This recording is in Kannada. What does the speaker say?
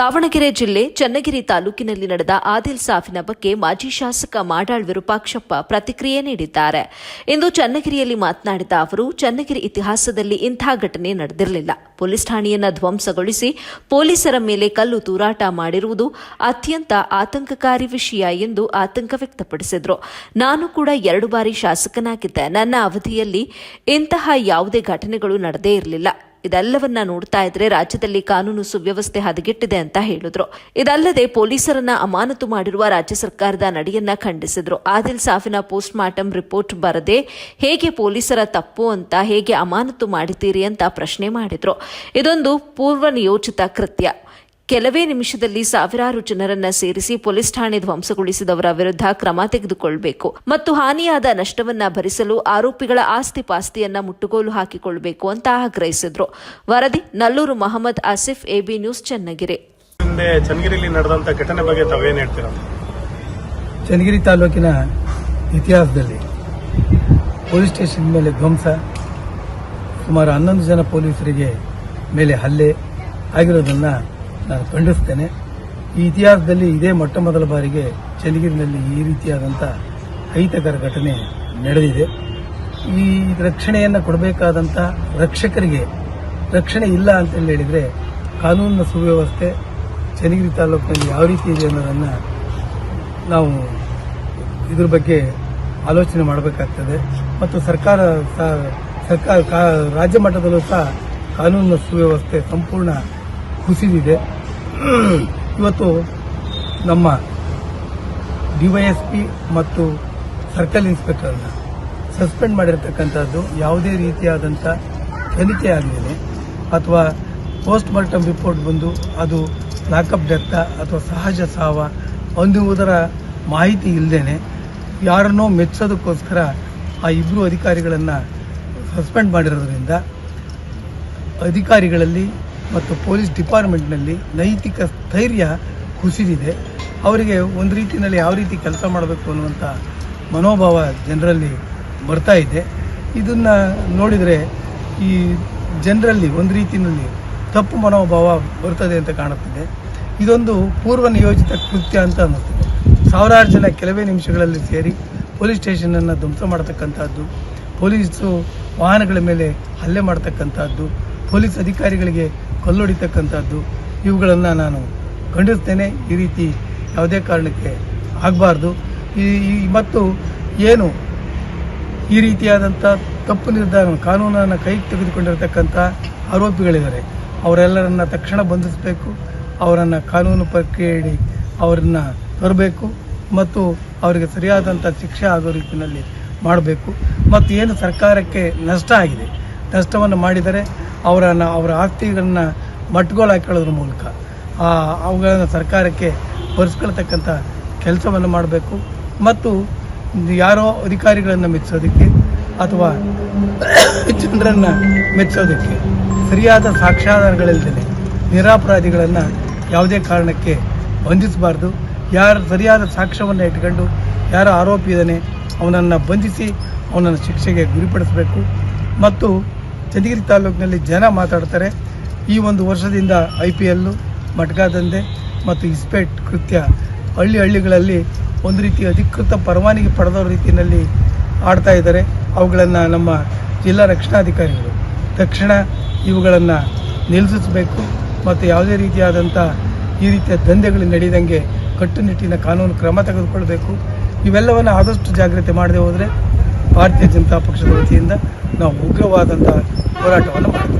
ದಾವಣಗೆರೆ ಜಿಲ್ಲೆ ಚನ್ನಗಿರಿ ತಾಲೂಕಿನಲ್ಲಿ ನಡೆದ ಆದಿಲ್ ಸಾಫಿನ ಬಗ್ಗೆ ಮಾಜಿ ಶಾಸಕ ಮಾಡಾಳ್ ವಿರೂಪಾಕ್ಷಪ್ಪ ಪ್ರತಿಕ್ರಿಯೆ ನೀಡಿದ್ದಾರೆ. ಇಂದು ಚನ್ನಗಿರಿಯಲ್ಲಿ ಮಾತನಾಡಿದ ಅವರು, ಚನ್ನಗಿರಿ ಇತಿಹಾಸದಲ್ಲಿ ಇಂಥ ಘಟನೆ ನಡೆದಿರಲಿಲ್ಲ. ಪೊಲೀಸ್ ಠಾಣೆಯನ್ನು ಧ್ವಂಸಗೊಳಿಸಿ ಪೊಲೀಸರ ಮೇಲೆ ಕಲ್ಲು ತೂರಾಟ ಮಾಡಿರುವುದು ಅತ್ಯಂತ ಆತಂಕಕಾರಿ ವಿಷಯ ಎಂದು ಆತಂಕ ವ್ಯಕ್ತಪಡಿಸಿದರು. ನಾನು ಕೂಡ ಎರಡು ಬಾರಿ ಶಾಸಕನಾಗಿದ್ದೆ. ನನ್ನ ಅವಧಿಯಲ್ಲಿ ಇಂತಹ ಯಾವುದೇ ಘಟನೆಗಳು ನಡೆದೇ ಇರಲಿಲ್ಲ. ಇದೆಲ್ಲವನ್ನ ನೋಡ್ತಾ ಇದ್ರೆ ರಾಜ್ಯದಲ್ಲಿ ಕಾನೂನು ಸುವ್ಯವಸ್ಥೆ ಹದಗೆಟ್ಟಿದೆ ಅಂತ ಹೇಳಿದ್ರು. ಇದಲ್ಲದೆ ಪೊಲೀಸರನ್ನ ಅಮಾನತು ಮಾಡಿರುವ ರಾಜ್ಯ ಸರ್ಕಾರದ ನಡೆಯನ್ನ ಖಂಡಿಸಿದ್ರು. ಆದಿಲ್ ಸಾಫಿನ ಪೋಸ್ಟ್ ಮಾರ್ಟಮ್ ರಿಪೋರ್ಟ್ ಬರದೆ ಹೇಗೆ ಪೊಲೀಸರ ತಪ್ಪು ಅಂತ ಹೇಗೆ ಅಮಾನತು ಮಾಡಿದ್ದೀರಿ ಅಂತ ಪ್ರಶ್ನೆ ಮಾಡಿದ್ರು. ಇದೊಂದು ಪೂರ್ವ ನಿಯೋಜಿತ ಕೃತ್ಯ. ಕೆಲವೇ ನಿಮಿಷದಲ್ಲಿ ಸಾವಿರಾರು ಜನರನ್ನ ಸೇರಿಸಿ ಪೊಲೀಸ್ ಠಾಣೆ ಧ್ವಂಸಗೊಳಿಸಿದವರ ವಿರುದ್ಧ ಕ್ರಮ ತೆಗೆದುಕೊಳ್ಳಬೇಕು ಮತ್ತು ಹಾನಿಯಾದ ನಷ್ಟವನ್ನ ಭರಿಸಲು ಆರೋಪಿಗಳ ಆಸ್ತಿ ಪಾಸ್ತಿಯನ್ನ ಮುಟ್ಟುಗೋಲು ಹಾಕಿಕೊಳ್ಳಬೇಕು ಅಂತ ಆಗ್ರಹಿಸಿದ್ರು. ವರದಿ ನಲ್ಲೂರು ಮಹಮ್ಮದ್ ಆಸಿಫ್ ಎಬಿ ನ್ಯೂಸ್ ಚನ್ನಗಿರಿ. ಹಿಂದೆ ನಡೆದಂತ ಘಟನೆ ಬಗ್ಗೆ ತಾವೇನ್ ಹೇಳ್ತೀರಾ? ಚನ್ನಗಿರಿ ತಾಲೂಕಿನ ಇತಿಹಾಸದಲ್ಲಿ ಪೊಲೀಸ್ ಸ್ಟೇಷನ್ ಮೇಲೆ ಧ್ವಂಸ ಸುಮಾರು ಹನ್ನೊಂದು ಜನ ಪೊಲೀಸರಿಗೆ ಮೇಲೆ ಹಲ್ಲೆ ಆಗಿರೋದನ್ನ ನಾನು ಖಂಡಿಸ್ತೇನೆ ಈ ಇತಿಹಾಸದಲ್ಲಿ ಇದೇ ಮೊಟ್ಟ ಮೊದಲ ಬಾರಿಗೆ ಚನ್ನಗಿರಿನಲ್ಲಿ ಈ ರೀತಿಯಾದಂಥ ಅಹಿತಕರ ಘಟನೆ ನಡೆದಿದೆ. ಈ ರಕ್ಷಣೆಯನ್ನು ಕೊಡಬೇಕಾದಂಥ ರಕ್ಷಕರಿಗೆ ರಕ್ಷಣೆ ಇಲ್ಲ ಅಂತ ಹೇಳಿದರೆ ಕಾನೂನಿನ ಸುವ್ಯವಸ್ಥೆ ಚನ್ನಗಿರಿ ತಾಲೂಕಿನಲ್ಲಿ ಯಾವ ರೀತಿ ಇದೆ ಅನ್ನೋದನ್ನು ನಾವು ಇದ್ರ ಬಗ್ಗೆ ಆಲೋಚನೆ ಮಾಡಬೇಕಾಗ್ತದೆ. ಮತ್ತು ಸರ್ಕಾರ ಸರ್ಕಾರ ರಾಜ್ಯ ಮಟ್ಟದಲ್ಲೂ ಸಹ ಕಾನೂನಿನ ಸುವ್ಯವಸ್ಥೆ ಸಂಪೂರ್ಣ ಕುಸಿದಿದೆ. ಇವತ್ತು ನಮ್ಮ ಡಿವೈಎಸ್ಪಿ ಮತ್ತು ಸರ್ಕಲ್ ಇನ್ಸ್ಪೆಕ್ಟರ್ನ ಸಸ್ಪೆಂಡ್ ಮಾಡಿರ್ತಕ್ಕಂಥದ್ದು ಯಾವುದೇ ರೀತಿಯಾದಂಥ ತನಿಖೆ ಆಗಲಿದೆ ಅಥವಾ ಪೋಸ್ಟ್ ಮಾರ್ಟಮ್ ರಿಪೋರ್ಟ್ ಬಂದು ಅದು ಲಾಕಪ್ ಡೆತ್ತ ಅಥವಾ ಸಹಜ ಸಾವ ಅನ್ನುವುದರ ಮಾಹಿತಿ ಇಲ್ಲದೇನೆ ಯಾರನ್ನೋ ಮೆಚ್ಚೋದಕ್ಕೋಸ್ಕರ ಆ ಇಬ್ಬರು ಅಧಿಕಾರಿಗಳನ್ನು ಸಸ್ಪೆಂಡ್ ಮಾಡಿರೋದ್ರಿಂದ ಅಧಿಕಾರಿಗಳಲ್ಲಿ ಮತ್ತು ಪೊಲೀಸ್ ಡಿಪಾರ್ಟ್ಮೆಂಟ್ನಲ್ಲಿ ನೈತಿಕ ಸ್ಥೈರ್ಯ ಕುಸಿದಿದೆ. ಅವರಿಗೆ ಒಂದು ರೀತಿಯಲ್ಲಿ ಯಾವ ರೀತಿ ಕೆಲಸ ಮಾಡಬೇಕು ಅನ್ನುವಂಥ ಮನೋಭಾವ ಜನರಲ್ಲಿ ಬರ್ತಾ ಇದೆ. ಇದನ್ನು ನೋಡಿದರೆ ಈ ಜನರಲ್ಲಿ ಒಂದು ರೀತಿಯಲ್ಲಿ ತಪ್ಪು ಮನೋಭಾವ ಬರ್ತದೆ ಅಂತ ಕಾಣುತ್ತಿದೆ. ಇದೊಂದು ಪೂರ್ವ ನಿಯೋಜಿತ ಕೃತ್ಯ ಅಂತ ಅನ್ನಿಸ್ತದೆ ಸಾವಿರಾರು ಜನ ಕೆಲವೇ ನಿಮಿಷಗಳಲ್ಲಿ ಸೇರಿ ಪೊಲೀಸ್ ಸ್ಟೇಷನನ್ನು ಧ್ವಂಸ ಮಾಡತಕ್ಕಂಥದ್ದು, ಪೊಲೀಸು ವಾಹನಗಳ ಮೇಲೆ ಹಲ್ಲೆ ಮಾಡತಕ್ಕಂಥದ್ದು ಪೊಲೀಸ್ ಅಧಿಕಾರಿಗಳಿಗೆ ಕಲ್ಲೊಡಿತಕ್ಕಂಥದ್ದು. ಇವುಗಳನ್ನು ನಾನು ಖಂಡಿಸ್ತೇನೆ ಈ ರೀತಿ ಯಾವುದೇ ಕಾರಣಕ್ಕೆ ಆಗಬಾರ್ದು. ಈ ಮತ್ತು ಏನು ಈ ರೀತಿಯಾದಂಥ ತಪ್ಪು ನಿರ್ಧಾರ, ಕಾನೂನನ್ನು ಕೈಗೆ ತೆಗೆದುಕೊಂಡಿರತಕ್ಕಂಥ ಆರೋಪಿಗಳಿದ್ದಾರೆ. ಅವರೆಲ್ಲರನ್ನ ತಕ್ಷಣ ಬಂಧಿಸಬೇಕು. ಅವರನ್ನು ಕಾನೂನು ಪ್ರಕ್ರಿಯೆಯಡಿ ಅವರನ್ನು ತರಬೇಕು ಮತ್ತು ಅವರಿಗೆ ಸರಿಯಾದಂಥ ಶಿಕ್ಷೆ ಆಗೋ ರೀತಿಯಲ್ಲಿ ಮಾಡಬೇಕು. ಮತ್ತು ಏನು ಸರ್ಕಾರಕ್ಕೆ ನಷ್ಟ ಆಗಿದೆ. ನಷ್ಟವನ್ನು ಮಾಡಿದರೆ ಅವರನ್ನು, ಅವರ ಆಸ್ತಿಗಳನ್ನು ಮಟ್ಗೋಲು ಹಾಕೊಳ್ಳೋದ್ರ ಮೂಲಕ ಅವುಗಳನ್ನು ಸರ್ಕಾರಕ್ಕೆ ಬರೆಸ್ಕೊಳ್ತಕ್ಕಂಥ ಕೆಲಸವನ್ನು ಮಾಡಬೇಕು. ಮತ್ತು ಯಾರೋ ಅಧಿಕಾರಿಗಳನ್ನು ಮೆಚ್ಚೋದಕ್ಕೆ ಅಥವಾ ಜನರನ್ನು ಮೆಚ್ಚೋದಕ್ಕೆ ಸರಿಯಾದ ಸಾಕ್ಷ್ಯಾಧಾರಗಳಿಲ್ಲದೆ ನಿರಾಪರಾಧಿಗಳನ್ನು ಯಾವುದೇ ಕಾರಣಕ್ಕೆ ಬಂಧಿಸಬಾರ್ದು. ಯಾರು ಸರಿಯಾದ ಸಾಕ್ಷ್ಯವನ್ನು ಇಟ್ಕೊಂಡು, ಯಾರು ಆರೋಪಿ ಇದ್ದಾನೆ ಅವನನ್ನು ಬಂಧಿಸಿ ಅವನನ್ನು ಶಿಕ್ಷೆಗೆ ಗುರಿಪಡಿಸಬೇಕು. ಮತ್ತು ಚನ್ನಗಿರಿ ತಾಲೂಕಿನಲ್ಲಿ ಜನ ಮಾತಾಡ್ತಾರೆ. ಈ ಒಂದು ವರ್ಷದಿಂದ ಐ ಪಿ ಎಲ್ಲು ಮಟ್ಕಾ ದಂಧೆ ಮತ್ತು ಇಸ್ಪೇಟ್ ಕೃತ್ಯ ಹಳ್ಳಿ ಹಳ್ಳಿಗಳಲ್ಲಿ ಒಂದು ರೀತಿ ಅಧಿಕೃತ ಪರವಾನಗಿ ಪಡೆದ ರೀತಿಯಲ್ಲಿ ಆಡ್ತಾ ಇದ್ದಾರೆ. ಅವುಗಳನ್ನು ನಮ್ಮ ಜಿಲ್ಲಾ ರಕ್ಷಣಾಧಿಕಾರಿಗಳು ತಕ್ಷಣ ಇವುಗಳನ್ನು ನಿಲ್ಲಿಸಬೇಕು ಮತ್ತು ಯಾವುದೇ ರೀತಿಯಾದಂಥ ಈ ರೀತಿಯ ದಂಧೆಗಳು ನಡೆಯದಂಗೆ ಕಟ್ಟುನಿಟ್ಟಿನ ಕಾನೂನು ಕ್ರಮ ತೆಗೆದುಕೊಳ್ಬೇಕು. ಇವೆಲ್ಲವನ್ನು ಆದಷ್ಟು ಜಾಗ್ರತೆ ಮಾಡದೆ ಹೋದರೆ ಭಾರತೀಯ ಜನತಾ ಪಕ್ಷದ ವತಿಯಿಂದ ನಾವು ಉಗ್ರವಾದಂಥ ಹೋರಾಟವನ್ನು ಮಾಡ್ತೀವಿ.